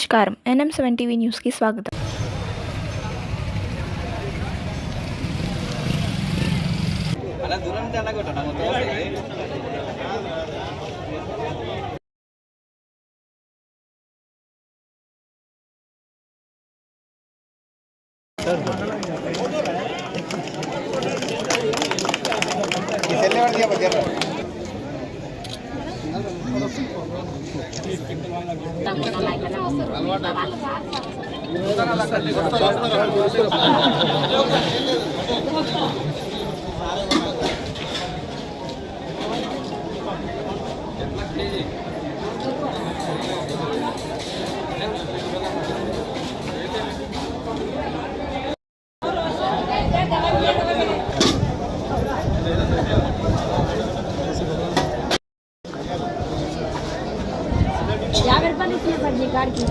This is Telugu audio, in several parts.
నమస్కారం ఎన్ఎం సెవెన్ టీవీ న్యూస్కి స్వాగతం అలా అలవాటు యాభై రూపాయలు ఇచ్చిన పడి కాడికి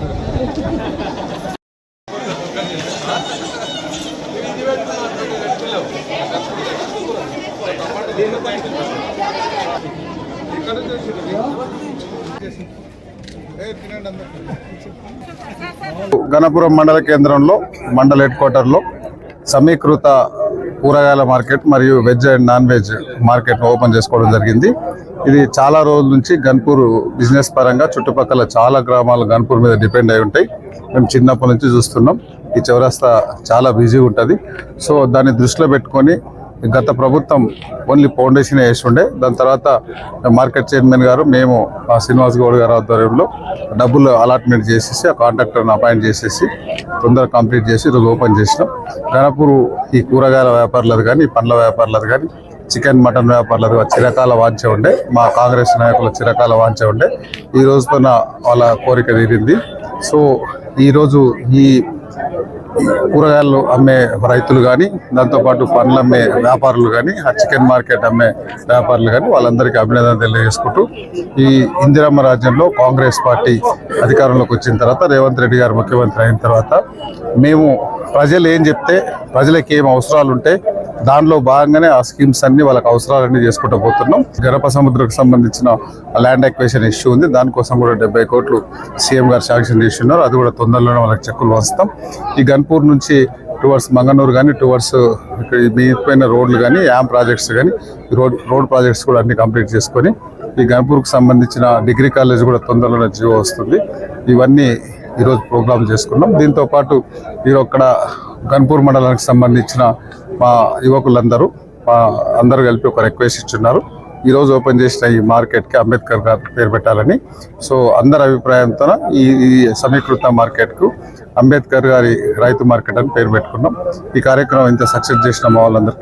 గణపురం మండల కేంద్రంలో మండల హెడ్ క్వార్టర్లో సమీకృత కూరగాయల మార్కెట్ మరియు veg and non veg market open చేసుకోవడం జరిగింది. ఇది చాలా రోజుల నుంచి గన్పూర్ బిజినెస్ పరంగా చుట్టుపక్కల చాలా గ్రామాలు గన్పూర్ మీద డిపెండ్ అయి ఉంటాయి. మేము చిన్నప్పటి నుంచి చూస్తున్నాం. ఈ చౌరస్తా చాలా బిజీగా ఉంటుంది. సో దాన్ని దృష్టిలో పెట్టుకొని గత ప్రభుత్వం ఓన్లీ ఫౌండేషన్ వేసి ఉండే దాని తర్వాత మార్కెట్ చైర్మన్ గారు మేము ఆ శ్రీనివాస్ గౌడ్ గారి ఆధ్వర్యంలో డబ్బులు అలాట్మెంట్ చేసేసి ఆ కాంట్రాక్టర్ని అపాయింట్ చేసేసి తొందరగా కంప్లీట్ చేసి ఈరోజు ఓపెన్ చేసినాం. గణపూర్ ఈ కూరగాయల వ్యాపారులది కానీ పండ్ల వ్యాపారులది కానీ చికెన్ మటన్ వ్యాపారులకు చిరకాల వాంచే ఉండే. మా కాంగ్రెస్ నాయకుల చిరకాల వాంచే ఉండే. ఈ రోజుతో వాళ్ళ కోరిక తీరింది. సో ఈరోజు ఈ కూరగాయలు అమ్మే రైతులు కానీ దాంతోపాటు పండ్లు అమ్మే వ్యాపారులు కానీ ఆ చికెన్ మార్కెట్ అమ్మే వ్యాపారులు కానీ వాళ్ళందరికీ అభినందన తెలియజేసుకుంటూ ఈ ఇందిరమ్మ రాజ్యంలో కాంగ్రెస్ పార్టీ అధికారంలోకి వచ్చిన తర్వాత రేవంత్ రెడ్డి గారు ముఖ్యమంత్రి అయిన తర్వాత మేము ప్రజలు ఏం చెప్తే ప్రజలకు ఏం అవసరాలు ఉంటే దానిలో భాగంగానే ఆ స్కీమ్స్ అన్ని వాళ్ళకి అవసరాలన్నీ చేసుకుంటూ పోతున్నాం. గరప సముద్రకు సంబంధించిన ల్యాండ్ ఎక్వేషన్ ఇష్యూ ఉంది. దానికోసం కూడా డెబ్బై కోట్లు సీఎం గారు శాంక్షన్ చేస్తున్నారు. అది కూడా తొందరలోనే వాళ్ళకి చెక్కులు వస్తాం ఈ గన్పూర్ నుంచి టువర్డ్స్ మంగనూరు కానీ టువర్డ్స్ ఇక్కడ మిగిలిపోయిన రోడ్లు కానీ యామ్ ప్రాజెక్ట్స్ కానీ రోడ్ రోడ్ ప్రాజెక్ట్స్ కూడా అన్ని కంప్లీట్ చేసుకొని ఈ గణపూర్కి సంబంధించిన డిగ్రీ కాలేజ్ కూడా తొందరలోనే జీవో వస్తుంది. ఇవన్నీ ఈరోజు ప్రోగ్రామ్ చేసుకున్నాం. దీంతో పాటు ఈరోజు అక్కడ గన్పూర్ మండలానికి సంబంధించిన మా యువకులందరూ మా అందరూ కలిపి ఒక రిక్వెస్ట్ ఇచ్చున్నారు. ఈరోజు ఓపెన్ చేసిన ఈ మార్కెట్కి అంబేద్కర్ గారు పేరు పెట్టాలని. సో అందరి అభిప్రాయంతో ఈ ఈ సమీకృత మార్కెట్కు అంబేద్కర్ గారి రైతు మార్కెట్ అని పేరు పెట్టుకున్నాం. ఈ కార్యక్రమం ఇంత సక్సెస్ చేసిన మా వాళ్ళందరికీ